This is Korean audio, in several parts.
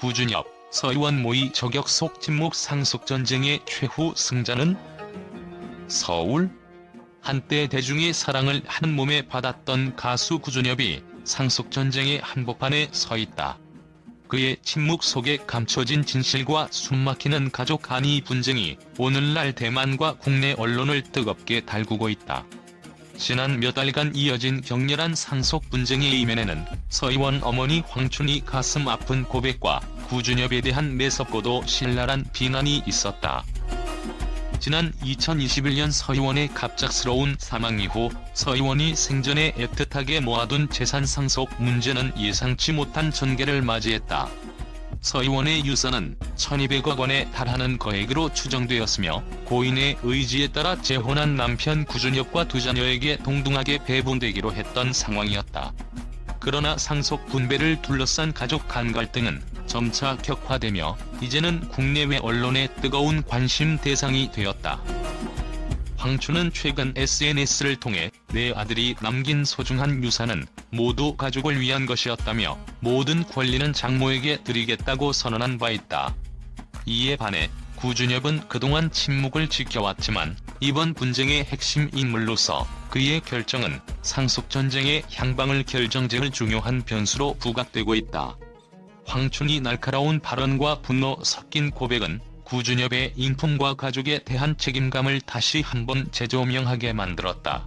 구준엽, 서의원 모의 저격 속 침묵 상속 전쟁의 최후 승자는 서울? 한때 대중의 사랑을 한 몸에 받았던 가수 구준엽이 상속 전쟁의 한복판에 서 있다. 그의 침묵 속에 감춰진 진실과 숨막히는 가족 간이 분쟁이 오늘날 대만과 국내 언론을 뜨겁게 달구고 있다. 지난 몇 달간 이어진 격렬한 상속 분쟁의 이면에는 서의원 어머니 황춘희 가슴 아픈 고백과 구준엽에 대한 매섭고도 신랄한 비난이 있었다. 지난 2021년 서의원의 갑작스러운 사망 이후 서의원이 생전에 애틋하게 모아둔 재산 상속 문제는 예상치 못한 전개를 맞이했다. 서의원의 유산은 1200억 원에 달하는 거액으로 추정되었으며 고인의 의지에 따라 재혼한 남편 구준엽과 두 자녀에게 동등하게 배분되기로 했던 상황이었다. 그러나 상속 분배를 둘러싼 가족 간 갈등은 점차 격화되며 이제는 국내외 언론의 뜨거운 관심 대상이 되었다. 황춘은 최근 SNS를 통해 내 아들이 남긴 소중한 유산은 모두 가족을 위한 것이었다며 모든 권리는 장모에게 드리겠다고 선언한 바 있다. 이에 반해 구준엽은 그동안 침묵을 지켜왔지만 이번 분쟁의 핵심 인물로서 그의 결정은 상속전쟁의 향방을 결정지을 중요한 변수로 부각되고 있다. 황춘이 날카로운 발언과 분노 섞인 고백은 구준엽의 인품과 가족에 대한 책임감을 다시 한번 재조명하게 만들었다.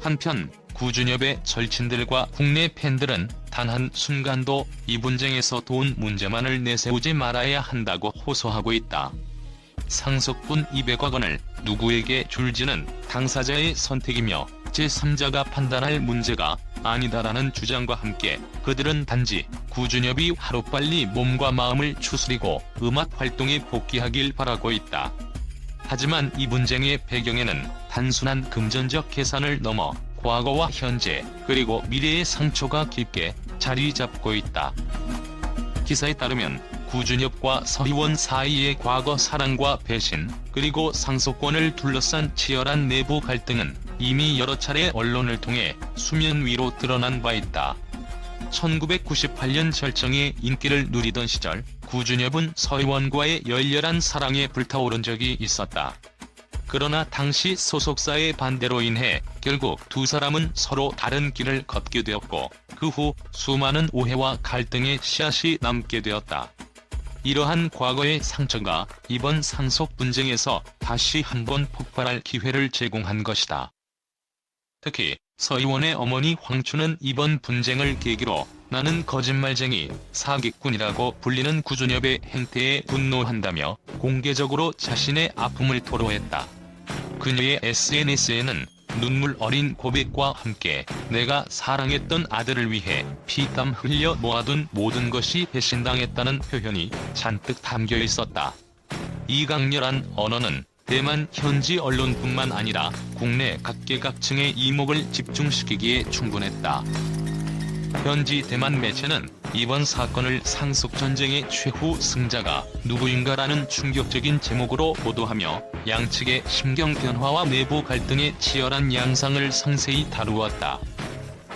한편 구준엽의 절친들과 국내 팬들은 단 한 순간도 이 분쟁에서 돈 문제만을 내세우지 말아야 한다고 호소하고 있다. 상속분 200억 원을 누구에게 줄지는 당사자의 선택이며 제3자가 판단할 문제가 아니다라는 주장과 함께 그들은 단지 구준엽이 하루빨리 몸과 마음을 추스리고 음악 활동에 복귀하길 바라고 있다. 하지만 이 분쟁의 배경에는 단순한 금전적 계산을 넘어 과거와 현재 그리고 미래의 상처가 깊게 자리 잡고 있다. 기사에 따르면 구준엽과 서희원 사이의 과거 사랑과 배신 그리고 상속권을 둘러싼 치열한 내부 갈등은 이미 여러 차례 언론을 통해 수면 위로 드러난 바 있다. 1998년 절정의 인기를 누리던 시절 구준엽은 서희원과의 열렬한 사랑에 불타오른 적이 있었다. 그러나 당시 소속사의 반대로 인해 결국 두 사람은 서로 다른 길을 걷게 되었고 그 후 수많은 오해와 갈등의 씨앗이 남게 되었다. 이러한 과거의 상처가 이번 상속 분쟁에서 다시 한번 폭발할 기회를 제공한 것이다. 특히 서의원의 어머니 황춘은 이번 분쟁을 계기로 나는 거짓말쟁이, 사기꾼이라고 불리는 구준엽의 행태에 분노한다며 공개적으로 자신의 아픔을 토로했다. 그녀의 SNS에는 눈물 어린 고백과 함께 내가 사랑했던 아들을 위해 피땀 흘려 모아둔 모든 것이 배신당했다는 표현이 잔뜩 담겨 있었다. 이 강렬한 언어는 대만 현지 언론뿐만 아니라 국내 각계각층의 이목을 집중시키기에 충분했다. 현지 대만 매체는 이번 사건을 상속전쟁의 최후 승자가 누구인가라는 충격적인 제목으로 보도하며 양측의 심경 변화와 내부 갈등의 치열한 양상을 상세히 다루었다.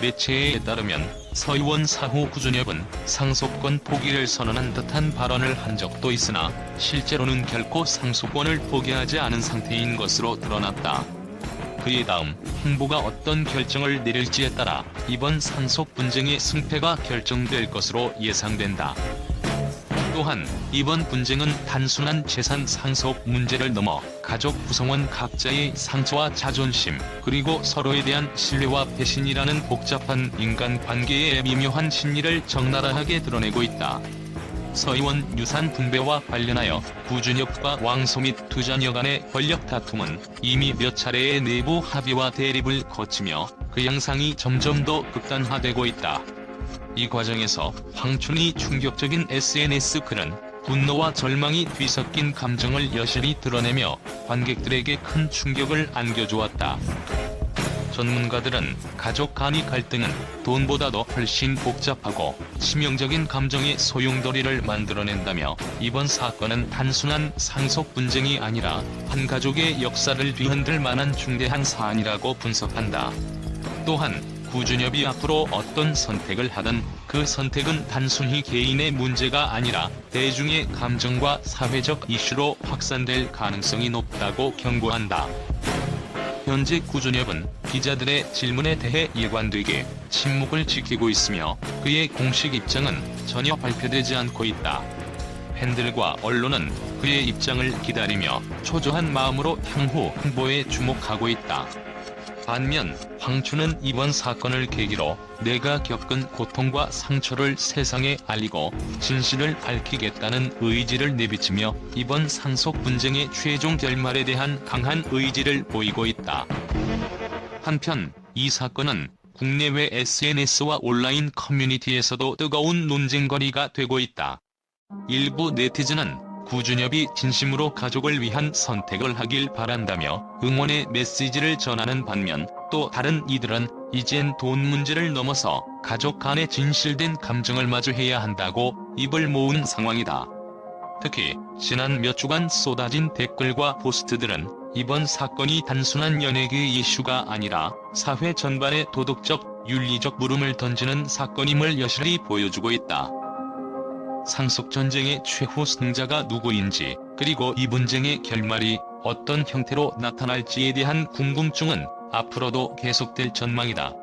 매체에 따르면 서의원 사후 구준엽은 상속권 포기를 선언한 듯한 발언을 한 적도 있으나 실제로는 결코 상속권을 포기하지 않은 상태인 것으로 드러났다. 그의 다음 행보가 어떤 결정을 내릴지에 따라 이번 상속 분쟁의 승패가 결정될 것으로 예상된다. 또한 이번 분쟁은 단순한 재산 상속 문제를 넘어 가족 구성원 각자의 상처와 자존심 그리고 서로에 대한 신뢰와 배신이라는 복잡한 인간관계의 미묘한 심리를 적나라하게 드러내고 있다. 서의원 유산 분배와 관련하여 구준엽과 왕소 및 두 자녀 간의 권력 다툼은 이미 몇 차례의 내부 합의와 대립을 거치며 그 양상이 점점 더 극단화되고 있다. 이 과정에서 황춘이 충격적인 SNS 글은 분노와 절망이 뒤섞인 감정을 여실히 드러내며 관객들에게 큰 충격을 안겨주었다. 전문가들은 가족 간의 갈등은 돈보다도 훨씬 복잡하고 치명적인 감정의 소용돌이를 만들어낸다며 이번 사건은 단순한 상속 분쟁이 아니라 한 가족의 역사를 뒤흔들 만한 중대한 사안이라고 분석한다. 또한 구준엽이 앞으로 어떤 선택을 하든 그 선택은 단순히 개인의 문제가 아니라 대중의 감정과 사회적 이슈로 확산될 가능성이 높다고 경고한다. 현재 구준엽은 기자들의 질문에 대해 일관되게 침묵을 지키고 있으며 그의 공식 입장은 전혀 발표되지 않고 있다. 팬들과 언론은 그의 입장을 기다리며 초조한 마음으로 향후 행보에 주목하고 있다. 반면 황춘은 이번 사건을 계기로 내가 겪은 고통과 상처를 세상에 알리고 진실을 밝히겠다는 의지를 내비치며 이번 상속 분쟁의 최종 결말에 대한 강한 의지를 보이고 있다. 한편 이 사건은 국내외 SNS와 온라인 커뮤니티에서도 뜨거운 논쟁거리가 되고 있다. 일부 네티즌은 구준엽이 진심으로 가족을 위한 선택을 하길 바란다며 응원의 메시지를 전하는 반면 또 다른 이들은 이젠 돈 문제를 넘어서 가족 간의 진실된 감정을 마주해야 한다고 입을 모은 상황이다. 특히 지난 몇 주간 쏟아진 댓글과 포스트들은 이번 사건이 단순한 연예계 이슈가 아니라 사회 전반에 도덕적, 윤리적 물음을 던지는 사건임을 여실히 보여주고 있다. 상속 전쟁의 최후 승자가 누구인지 그리고 이 분쟁의 결말이 어떤 형태로 나타날지에 대한 궁금증은 앞으로도 계속될 전망이다.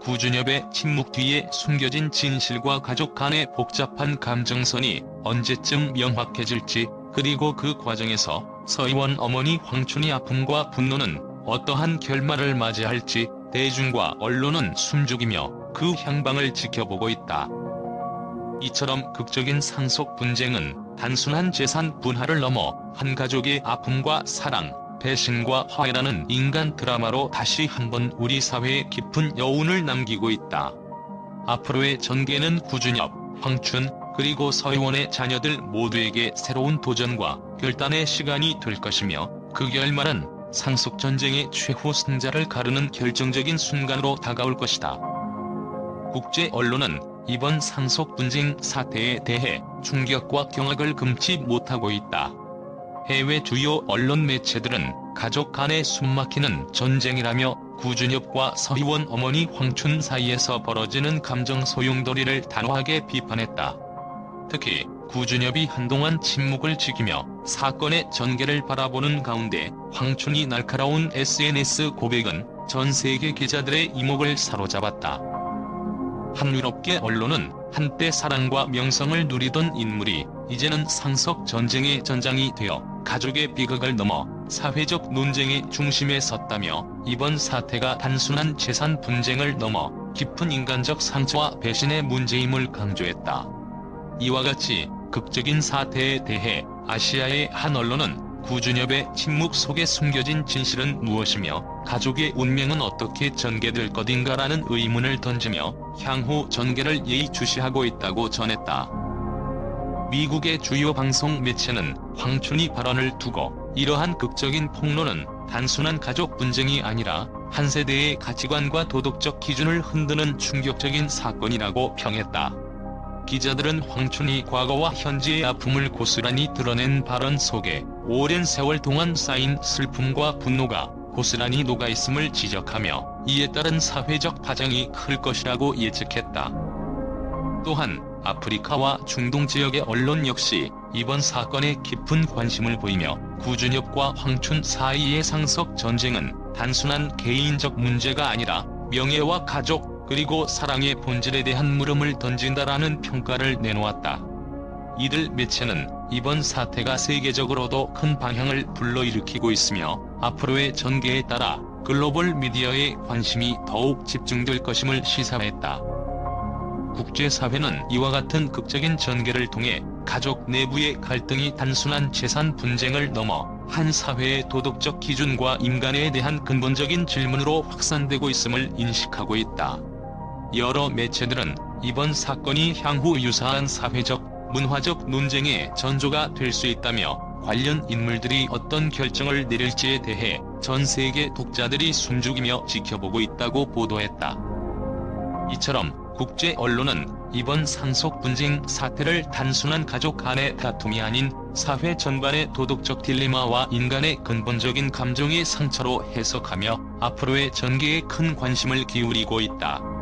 구준엽의 침묵 뒤에 숨겨진 진실과 가족 간의 복잡한 감정선이 언제쯤 명확해질지 그리고 그 과정에서 서의원 어머니 황춘의 아픔과 분노는 어떠한 결말을 맞이할지 대중과 언론은 숨죽이며 그 향방을 지켜보고 있다. 이처럼 극적인 상속 분쟁은 단순한 재산 분할을 넘어 한 가족의 아픔과 사랑, 배신과 화해라는 인간 드라마로 다시 한번 우리 사회에 깊은 여운을 남기고 있다. 앞으로의 전개는 구준엽, 황춘, 그리고 서의원의 자녀들 모두에게 새로운 도전과 결단의 시간이 될 것이며 그 결말은 상속 전쟁의 최후 승자를 가르는 결정적인 순간으로 다가올 것이다. 국제 언론은 이번 상속 분쟁 사태에 대해 충격과 경악을 금치 못하고 있다. 해외 주요 언론 매체들은 가족 간의 숨막히는 전쟁이라며 구준엽과 서희원 어머니 황춘 사이에서 벌어지는 감정 소용돌이를 단호하게 비판했다. 특히 구준엽이 한동안 침묵을 지키며 사건의 전개를 바라보는 가운데 황춘이 날카로운 SNS 고백은 전 세계 기자들의 이목을 사로잡았다. 한유럽계 언론은 한때 사랑과 명성을 누리던 인물이 이제는 상속 전쟁의 전장이 되어 가족의 비극을 넘어 사회적 논쟁의 중심에 섰다며 이번 사태가 단순한 재산 분쟁을 넘어 깊은 인간적 상처와 배신의 문제임을 강조했다. 이와 같이 극적인 사태에 대해 아시아의 한 언론은 구준엽의 침묵 속에 숨겨진 진실은 무엇이며 가족의 운명은 어떻게 전개될 것인가라는 의문을 던지며 향후 전개를 예의주시하고 있다고 전했다. 미국의 주요 방송 매체는 황춘이 발언을 두고 이러한 극적인 폭로는 단순한 가족 분쟁이 아니라 한 세대의 가치관과 도덕적 기준을 흔드는 충격적인 사건이라고 평했다. 기자들은 황춘이 과거와 현재의 아픔을 고스란히 드러낸 발언 속에 오랜 세월 동안 쌓인 슬픔과 분노가 고스란히 녹아있음을 지적하며 이에 따른 사회적 파장이 클 것이라고 예측했다. 또한 아프리카와 중동 지역의 언론 역시 이번 사건에 깊은 관심을 보이며 구준엽과 황춘 사이의 상속 전쟁은 단순한 개인적 문제가 아니라 명예와 가족 그리고 사랑의 본질에 대한 물음을 던진다라는 평가를 내놓았다. 이들 매체는 이번 사태가 세계적으로도 큰 방향을 불러일으키고 있으며 앞으로의 전개에 따라 글로벌 미디어의 관심이 더욱 집중될 것임을 시사했다. 국제사회는 이와 같은 극적인 전개를 통해 가족 내부의 갈등이 단순한 재산 분쟁을 넘어 한 사회의 도덕적 기준과 인간에 대한 근본적인 질문으로 확산되고 있음을 인식하고 있다. 여러 매체들은 이번 사건이 향후 유사한 사회적, 문화적 논쟁의 전조가 될 수 있다며 관련 인물들이 어떤 결정을 내릴지에 대해 전 세계 독자들이 숨죽이며 지켜보고 있다고 보도했다. 이처럼 국제 언론은 이번 상속 분쟁 사태를 단순한 가족 간의 다툼이 아닌 사회 전반의 도덕적 딜레마와 인간의 근본적인 감정의 상처로 해석하며 앞으로의 전개에 큰 관심을 기울이고 있다.